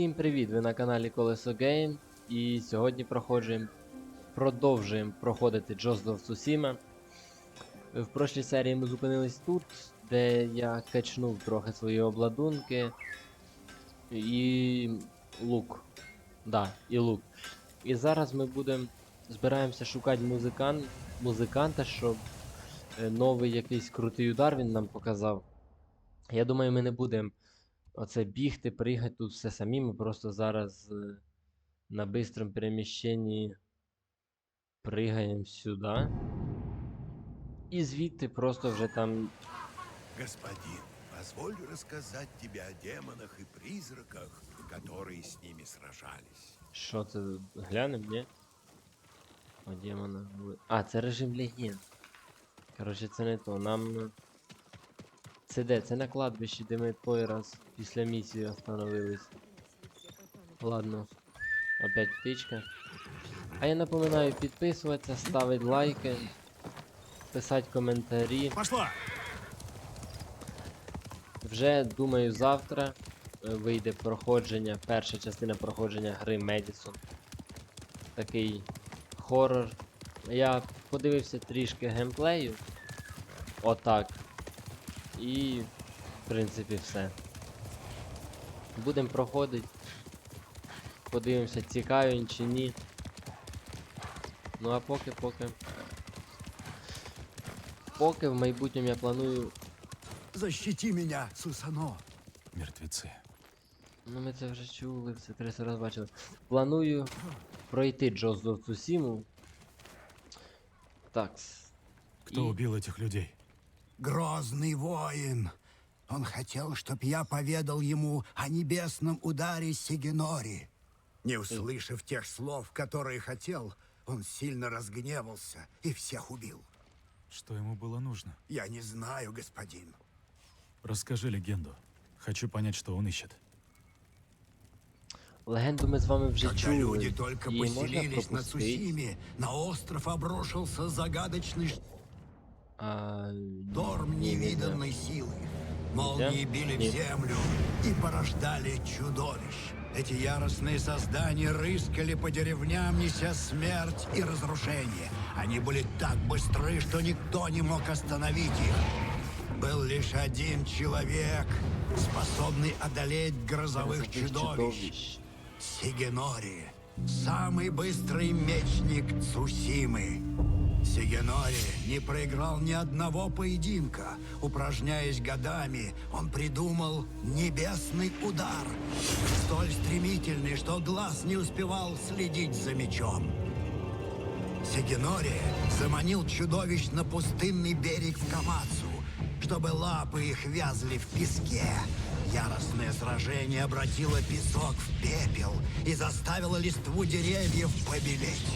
Всім привіт! Ви на каналі Колесо Гейм. І сьогодні продовжуємо проходити Ghost of Tsushima. В прошлій серії ми зупинились тут, де я качнув трохи свої обладунки і лук. Да, і лук. І зараз ми будемо збираємося шукати музикан, музиканта, щоб е, новий якийсь крутий удар він нам показав. Я думаю, ми не будемо оце бігти, приїхати тут все самі. Ми просто зараз е, на бистрому переміщенні пригаємо сюди. І звідти просто вже там. Господин, позволь рассказать тебе о демонах и призраках, которые с ними сражались. Що це? Глянемо, ні? О, демона. ви- А, це режим легенд. Коротше, це не то. Нам. Це де? Це на кладбищі, де ми той раз після місії остановились. Ладно. Опять птичка. А я напоминаю підписуватися, ставити лайки, писати коментарі. Пошла! Вже думаю, завтра е, вийде проходження, перша частина проходження гри Медісон. Такий хорор. Я подивився трішки геймплею. Отак. І, в принципі, все. Будемо проходити. Подивимося, цікавий він чи ні. Ну а поки, поки. Поки в майбутньому я планую Защити меня, Сусано! Мертвецы. Ну, ми це вже чули, все 30 раз бачили. Планую пройти Джоз до Цусіму. Так. Кто И- убил этих людей? Грозный воин. Он хотел, чтоб я поведал ему о небесном ударе Сигенори. Не услышав тех слов, которые хотел, он сильно разгневался и всех убил. Что ему было нужно? Я не знаю, господин. Расскажи легенду. Хочу понять, что он ищет. Легенду ми з вами вже Когда чули. люди только можна поселились на. Цусиме, на остров обрушился загадочный А, знаю. невиданной силы. Молнии били в Нет. землю и порождали чудовищ. Эти яростные создания рыскали по деревням, неся смерть и разрушение. Они были так быстры, что никто не мог остановить их. Был лишь один человек, способный одолеть грозовых Грозовых чудовищ. Сигенори, самый быстрый мечник Цусимы. Сигенори не проиграл ни одного поединка. Упражняясь годами, он придумал небесный удар. Столь стремительный, что глаз не успевал следить за мечом. Сигенори заманил чудовищ на пустынный берег в Камацу, чтобы лапы их вязли в песке. Яростное сражение обратило песок в пепел и заставило листву деревьев побелеть.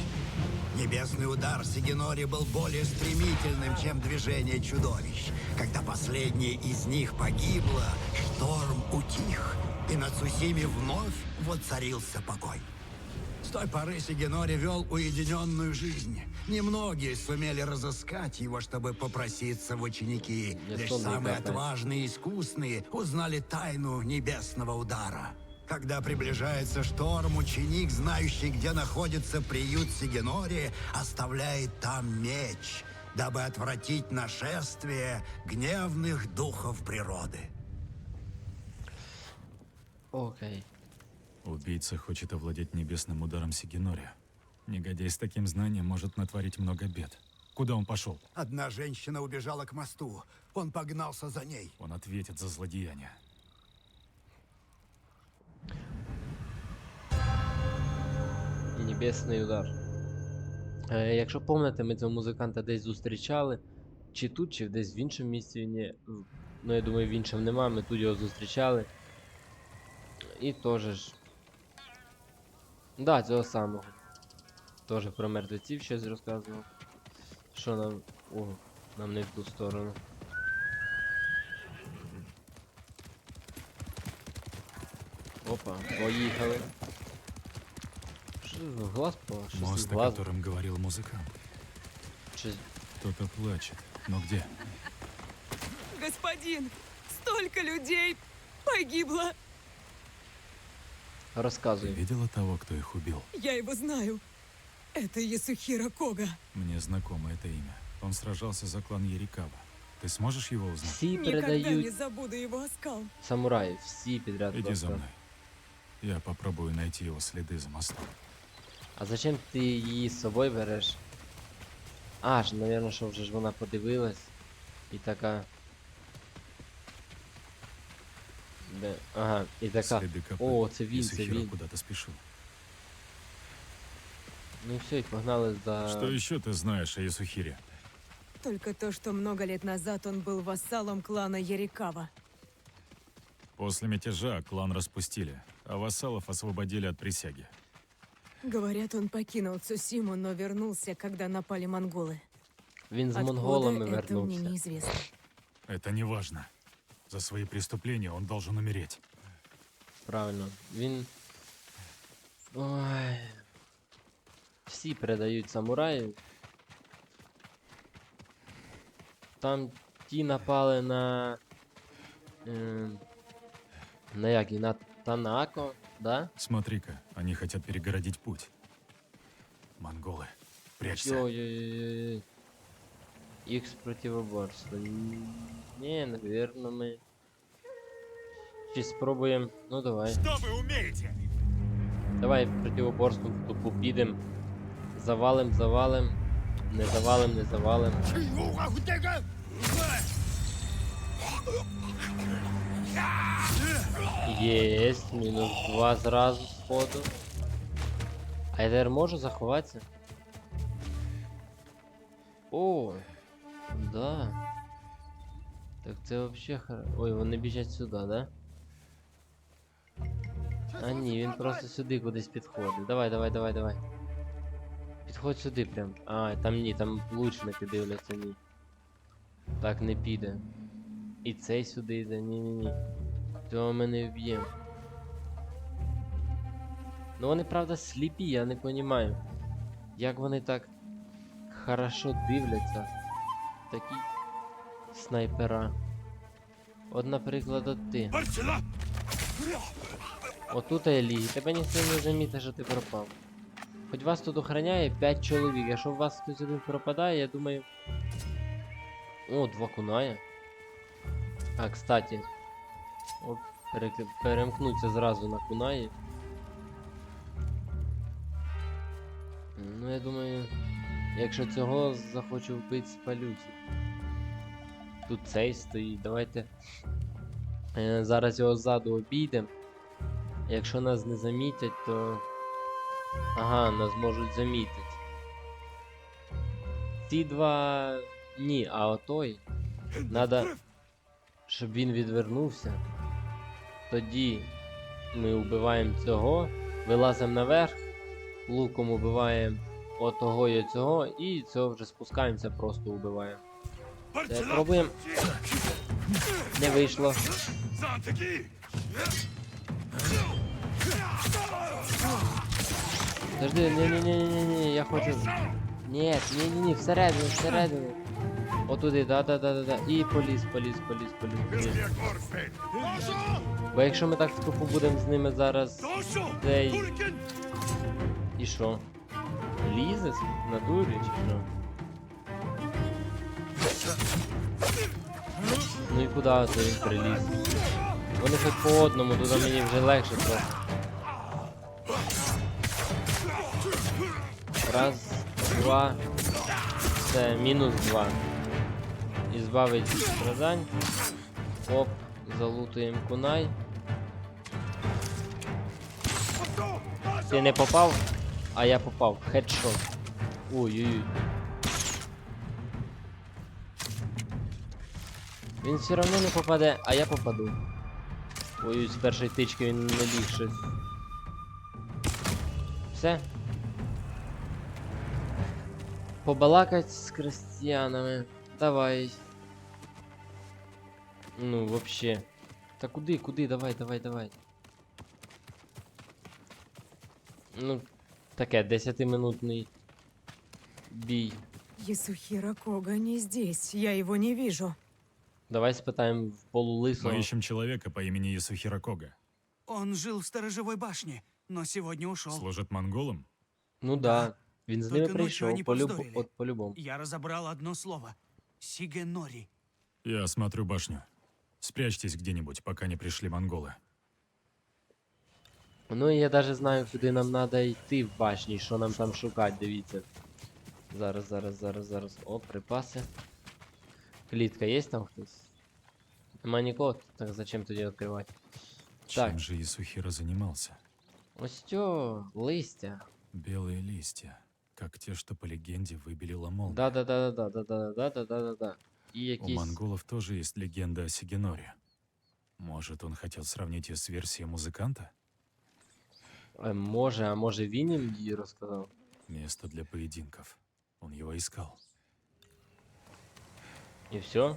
Небесный удар Сигенори был более стремительным, чем движение чудовищ. Когда последнее из них погибло, шторм утих, и на Цусиме вновь воцарился покой. С той поры Сигенори вел уединенную жизнь. Немногие сумели разыскать его, чтобы попроситься в ученики. Лишь самые отважные и искусные узнали тайну небесного удара. Когда приближается шторм, ученик, знающий, где находится приют Сигенори, оставляет там меч, дабы отвратить нашествие гневных духов природы. Окей. Убийца хочет овладеть небесным ударом Сигинори. Негодяй с таким знанием может натворить много бед. Куда он пошел? Одна женщина убежала к мосту. Он погнался за ней. Он ответит за злодеяние. Небесний удар. Е, якщо пам'ятаєте, ми цього музиканта десь зустрічали. Чи тут, чи десь в іншому місці він є. Ну, я думаю, в іншому нема, ми тут його зустрічали. І теж ж. Да, цього самого. Теж про мертвеців щось розказував. Що нам. О, нам не в ту сторону. Опа, поїхали. Що в глаз по? Щось Мост, в о глаз. котором говорил музыкант. Щось Кто-то плачет. Но где? Господин, столько людей погибло. Ты Розказуй. видела того, кто их убил? Я его знаю. Это Ясухира Кога. Мне знакомо это имя. Он сражался за клан Ерикава. Ты сможешь его узнать? Всі Никогда не передають забуду его оскал. самураїв, всі підряд. Иди за просто. мной. Я попробую найти его следы за мостом. А зачем ти її з собою береш? А ж, напевно, що вже ж вона подивилась. І така. Де? Ага, і така. Следы копыт. О, це він, це Исухиро він. куда-то спешил. Ну і все, і погнали за. Что еще ты знаешь о Исухире? Только то, что много лет назад он был вассалом клана Ярикава. После мятежа клан распустили, а вассалов освободили от присяги. Говорят, он покинул Цусиму, но вернулся, когда напали монголы. Він з Откуда монголами это мне вернувся. неизвестно. Это не важно. За свои преступления он должен умереть. Правильно. Він. Ой. Всі передають самураїв. Там ті напали на. Е, на як і на Танако, да? Смотри-ка, они хотят перегородить путь. Монголы, прячься. Ой-ой-ой. Їх з противоборства. Ні, навірно, ми. Чи спробуємо. Ну давай. Что вы умеете? Давай противоборством в тупу підем. Завалим, завалим. Не завалим, не завалим. Єсть, мінус два зразу сходу. А я тепер можу заховатися? О, да. Так це вообще хар... Ой, вони біжать сюди, да? А ні, він просто сюди кудись підходить. Давай, давай, давай, давай. Підходь сюди прям. А, там ні, там лучники дивляться, ні. Так не піде. І цей сюди йде, ні-ні-ні. Цього ми не вб'ємо. Ну вони правда сліпі, я не розумію. Як вони так хорошо дивляться. Такі снайпера. От, наприклад, от ти. Отут я ліг, тебе ніхто не замітить, що ти пропав. Хоч вас тут охороняє 5 чоловік, якщо у вас хтось один пропадає, я думаю. О, два куная. А, кстати. О, перек- перемкнуться зразу на кунаї. Ну, я думаю, якщо цього захочу вбити, спалюсь. Тут цей стоїть, давайте. Е, зараз його ззаду обійдемо. Якщо нас не замітять, то. Ага, нас можуть замітити. Ці два. Ні, а отой. Надо, щоб він відвернувся. Тоді ми вбиваємо цього, вилазимо наверх, луком убиваємо отого і цього, і цього вже спускаємося, просто вбиваємо. Пробуємо. Не вийшло. Подожди, не-не-не-не-не, я хочу. Нет, не-не-не, всередину, всередину. Отуди, да-да-да-да-да. І поліз, поліз, поліз, поліз, поліз. Бо якщо ми так трупу будемо з ними зараз. Цей. І що? Лізе на дурі чи що? Ну і куди це він приліз? Вони хоч по одному, туди мені вже легше трохи. Раз, два. Це мінус два. І збавить від страдань. Оп, залутуємо кунай. Ти не попав, а я попав. Хедшот. Ой-ой-ой. Він все одно не попаде, а я попаду. Ой, з першої тички він не ліг щось. Все. Побалакать з крестьянами. Давай. Ну, вообще. Та куди, куди? Давай, давай, давай. Ну, таке, 10-минутний бій. Ясухира Кога не здесь. Я его не вижу. Давай спитаємо в полулисого. Мы ищем человека по имени Исухира Кога. Он жил в сторожевой башне, но сегодня ушел. Служит монголам? Ну да. Він з ними Тільки ночью вони прийшов, полюб... повздорили. от по-любому. Я разобрал одно слово. Сигенори. Я осмотрю башню. Спрячьтесь где-нибудь, пока не пришли монголы. Ну і я навіть знаю, куди нам треба йти в башні, що нам там шукати, дивіться. Зараз, зараз, зараз, зараз. О, припаси. Клітка є там хтось? Нема нікого, так зачем тоді відкривати? Чем Так. же Исухира занимался? Ось цьо, листя. Белые листья, как те, что по легенде выбили Ламол. Да-да-да-да-да-да-да-да-да-да. І У якісь. монголов тоже есть легенда о Сигеноре. Может, он хотел сравнить ее с версией музыканта? Е, Може, а може він їм її розказав? Место для поединков. Он его искал. І все.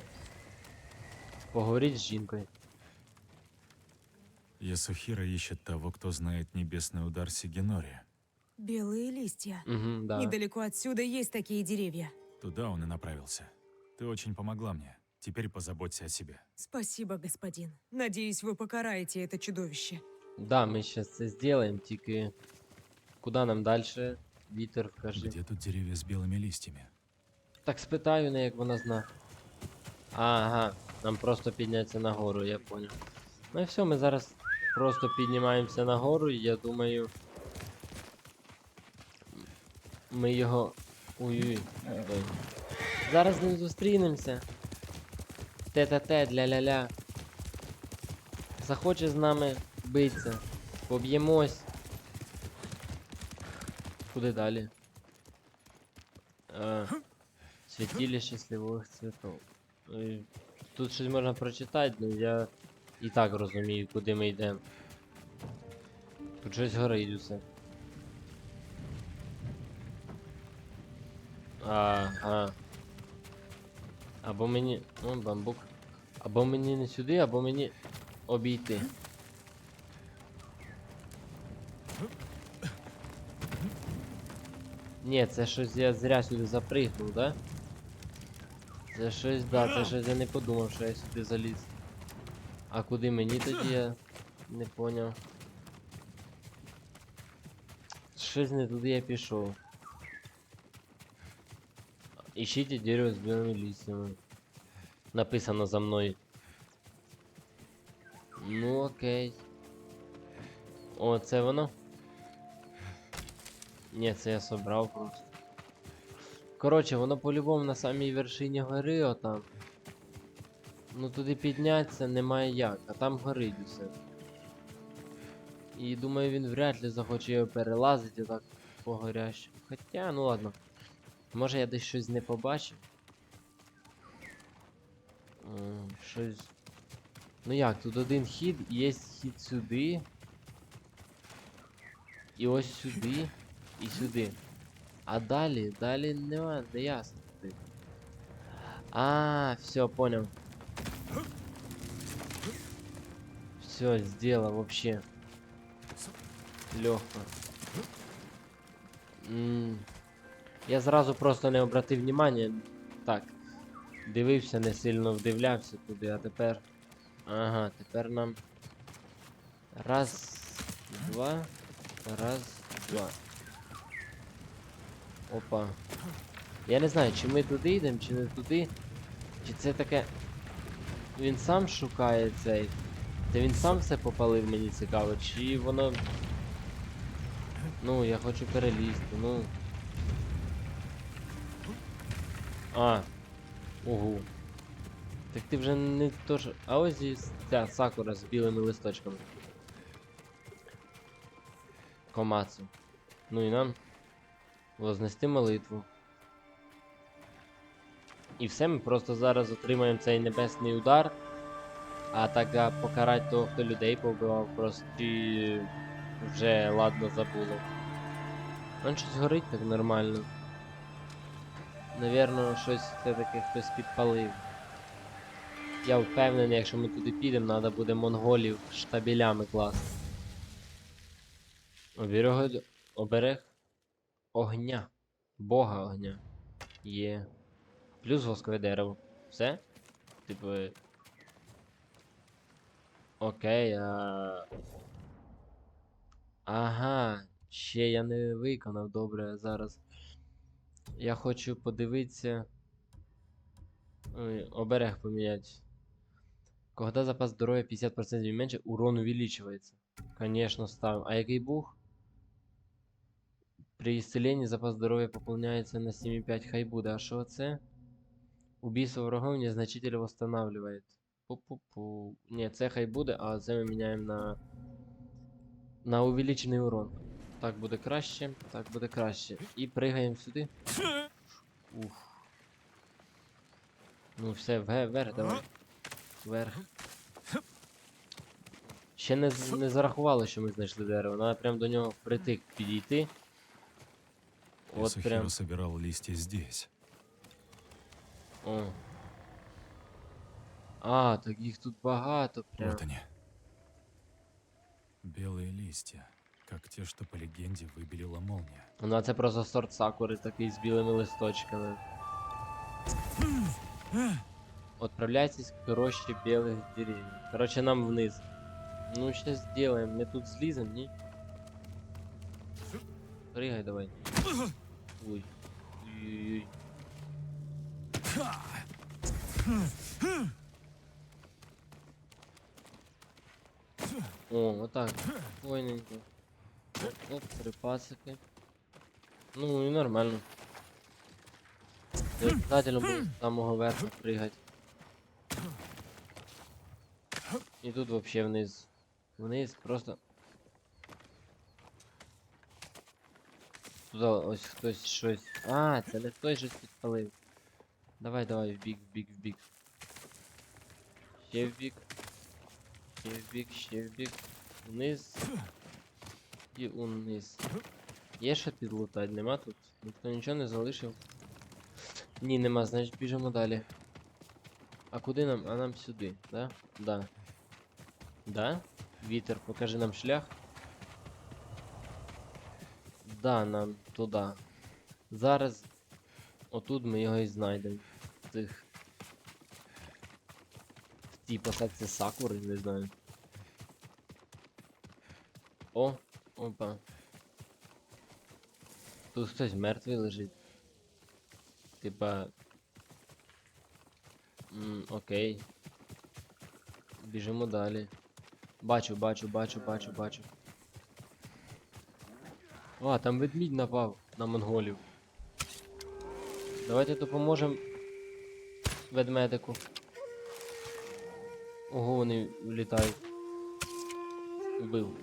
Поговоріть з жінкою. Ясухира ищет того, кто знает небесный удар Сигенори. Белые листья. Угу, да. Недалеко отсюда есть такие деревья. Туда он и направился. Ты очень помогла мне. Теперь позаботься о себе. Спасибо, господин. Надеюсь, вы покараете это чудовище. Да, ми зараз це зробимо, тільки. Куди нам далі? Вітер, вкажи. Где тут деревья с белыми листьями? Так спитаю не як вона зна. Ага, нам просто піднятися нагору, я понял. Ну і все, ми зараз просто піднімаємося нагору, і я думаю. Ми його. Ой-ой. Зараз з ним зустрінемося. Те-те-те, для-ля-ля. Захоче з нами битися. Поб'ємось. Куди далі? А, святилище сливових цвітов. Е, Тут щось можна прочитати, але я і так розумію, куди ми йдемо. Тут щось горить усе. Ага. Або мені. О, бамбук. Або мені не сюди, або мені обійти. Ні, це щось я зря сюди запригнув, да? Це щось, да, це щось я не подумав, що я сюди заліз. А куди мені тоді я не поняв. Щось не туди я пішов. Ищите дерево з білими листями. Написано за мною. Ну окей. О, це воно? Ні, це я собрав просто. Коротше, воно по-любому на самій вершині гори отам. Ну туди піднятися немає як, а там горить усе. І думаю, він вряд ли захоче його перелазити так по горящу. Хоча, ну ладно. Може я десь щось не побачив. М, Щось. Ну як, тут один хід, є хід сюди. І ось сюди. І сюди. А далі, далі нема, не ясно. А, все, понял. Все, сделал вообще. Легко. М, Я зразу просто не обратив внимання. Так. Дивився, не сильно вдивлявся туди, а тепер. Ага, тепер нам. Раз, два, раз, два. Опа. Я не знаю, чи ми туди йдемо, чи не туди. Чи це таке. Він сам шукає цей. Це він сам все попалив, мені цікаво, чи воно. Ну, я хочу перелізти, ну. А. Угу. Так ти вже не то ж. А ось і ця сакура з білими листочками. Комацу. Ну і нам. Вознести молитву. І все, ми просто зараз отримаємо цей небесний удар. А так а покарати того, хто людей повбивав, просто і вже ладно забуло. Он щось горить так нормально. Навірно, щось все-таки хтось підпалив. Я впевнений, якщо ми туди підемо, треба буде монголів штабелями класти. Оберег... Оберег огня. Бога огня. Є. Плюс воскове дерево. Все? Типу. Окей, а. Ага, ще я не виконав добре зараз. Я хочу подивитися. Ой, оберег поміняти. Когда запас здоров'я 50% менше, урон увеличивается. Конечно, ставим. А який бух? При исцелении запас здоров'я пополняється на 7,5 хай буде. А що це? Убийство врагов незначительно восстанавливает. Пу-пу-пу. Ні, це хай буде, а це ми міняємо на. На увеличений урон. Так буде краще, так буде краще. І пригаємо сюди. Уф. Ну все, вверх, давай. Вверх. Ще не, не зарахували, що ми знайшли дерево. Треба прям до нього впритик підійти. От Исухиро прям. собирал листья здесь. О. А, так їх тут багато прям. Вот они. Белые листья, как те, что по легенде выбелила молния. Ну, а це просто сорт сакури такий з білими листочками. Отправляйтесь к роще белых деревьев. Короче, нам вниз. Ну, сейчас сделаем. Мы тут слизем, не? Прыгай давай. Ой. Ой-ой-ой. О, вот так. Спокойненько. Оп, оп, припасики. Ну и нормально. Не обязательно було з самого верху пригати. І тут вообще вниз. Вниз просто. Туди ось хтось щось. А, це не хтось щось підпалив. Давай, давай, в бік, в бік, в бік. Ще в бік. Ще в бік, ще в бік. Вниз. І униз. Є що підлутати, нема тут? Ніхто нічого не залишив. Ні, нема, значить біжимо далі. А куди нам? А нам сюди, да? Да. Да? Вітер, покажи нам шлях. Да, нам туди. Зараз отут ми його і знайдемо. В цих. В тій посадці сакури, не знаю. О, опа. Тут хтось мертвий лежить. Типа. М, окей. Біжимо далі. Бачу, бачу, бачу, бачу, бачу. А, там ведмідь напав на монголів. Давайте допоможемо ведмедику. Ого, вони влітають. Вбив.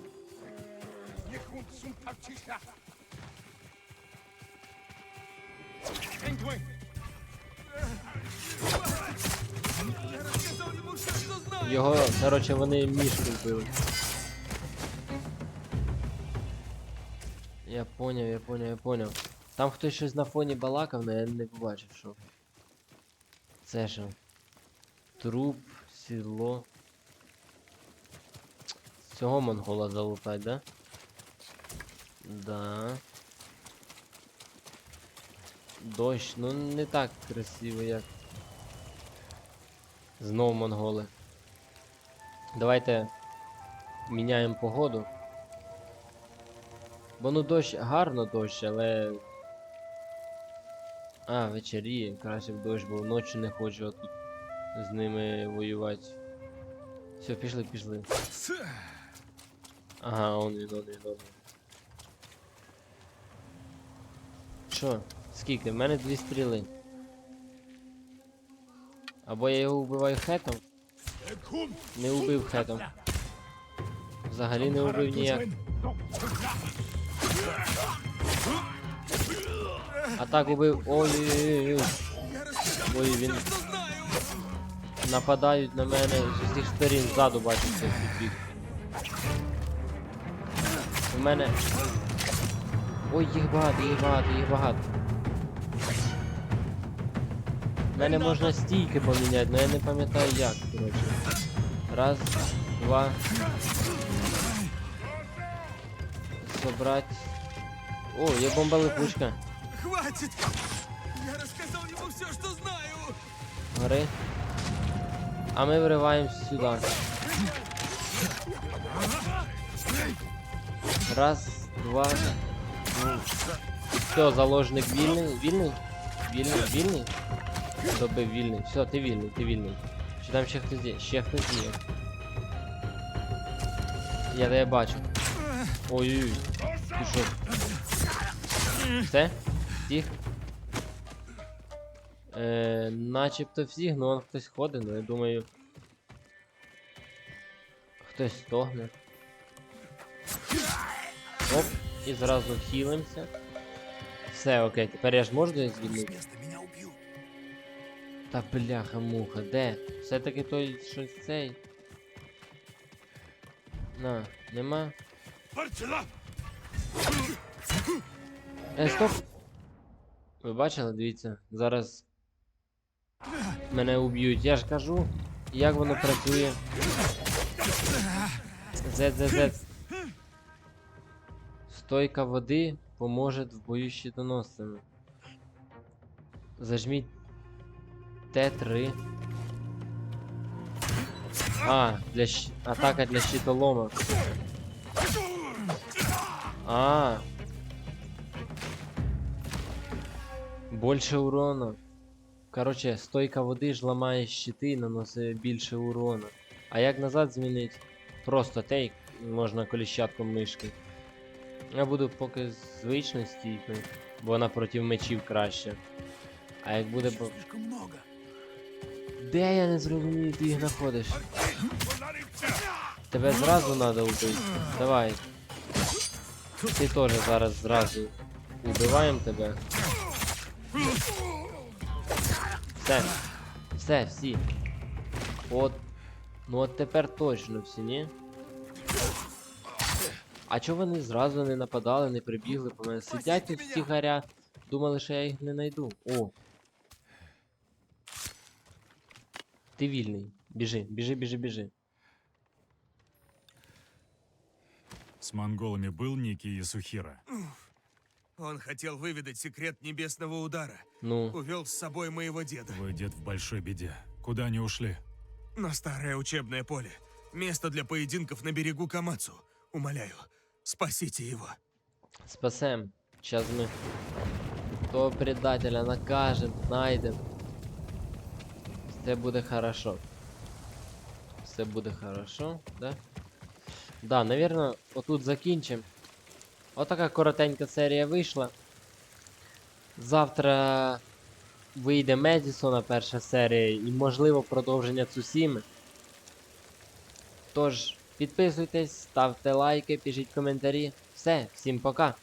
Його, короче, вони мішку вбили. Я поняв, я поняв, я поняв. Там хтось щось на фоні балакав, але я не побачив, що. Це що? Труп, сідло. Цього монгола залутать, да? Да. Дощ, ну не так красиво, як. Знову монголи. Давайте міняємо погоду. Бо ну дощ гарно дощ, але. А, вечеріє, краще б дощ, бо ночі не хочу тут з ними воювати. Все, пішли, пішли. Ага, он він, он він, он він. Що? Скільки? В мене дві стріли. Або я його вбиваю хетом. Не убив хетом. Взагалі не убив ніяк. А так убив. Ой-ой-ой. Ой, він. Нападають на мене з усіх сторін ззаду бачиться бік. У мене. Ой, їх багато, їх багато, їх багато. У мене можна стійки поміняти, але я не пам'ятаю як, коротше. Раз, два. Собрать. О, є бомба липучка. Хватит! Я рассказал ему все, что знаю! Гори. А ми вириваємось сюди. Раз, два. Все, заложник вільний. Вільний? Вільний, вільний? Добив вільний. Все, ти вільний, ти вільний. Чи там ще хтось є? Ще хтось є. Я тебе бачу. Ой-ой-ой. Що? Все? Всіх? Е, начебто всіх, ну он хтось ходить, ну я думаю. Хтось стогне. Оп, і зразу хілимося. Все, окей, тепер я ж можу звільнити? Та бляха муха, де? Все-таки той щось цей. На, нема. Е, стоп! Ви бачили, дивіться, зараз мене уб'ють. Я ж кажу, як воно працює. Зет, зет, зет. Стойка води поможе в бою з щитоносцями. Зажміть Т3. А, для щ... атака для щитолома. А, Больше урона. Короче, стойка води ж ламає щити і наносить більше урона. А як назад змінити? Просто тейк, можна коліщатком мишки. Я буду поки звичною стійкою, бо вона проти мечів краще. А як буде бо. Де я не зрозумію, ти їх знаходиш? Тебе зразу треба вбити. Давай. Ти теж зараз зразу убиваємо тебе. Все. Все, всі. От. Ну от тепер точно всі, ні? А чого вони зразу не нападали, не прибігли по мене? Сидять тут втіхаря, думали, що я їх не знайду. О. Ти вільний. Біжи, біжи, біжи, біжи. С монголами был некий Исухира. Он хотел выведать секрет небесного удара. Ну, Увел с собой моего деда. Твой дед в большой беде. Куда они ушли? На старое учебное поле. Место для поединков на берегу Камацу. Умоляю, спасите его. спасем. Сейчас мы того предателя накажем, найдем. Все буде хорошо. Все буде хорошо, да? Да, наверное, отут закінчимо. Отака коротенька серія вийшла. Завтра вийде Медісона перша серія і, можливо, продовження Цусіми. Тож, Підписуйтесь, ставте лайки, пишіть коментарі. Все, всім пока!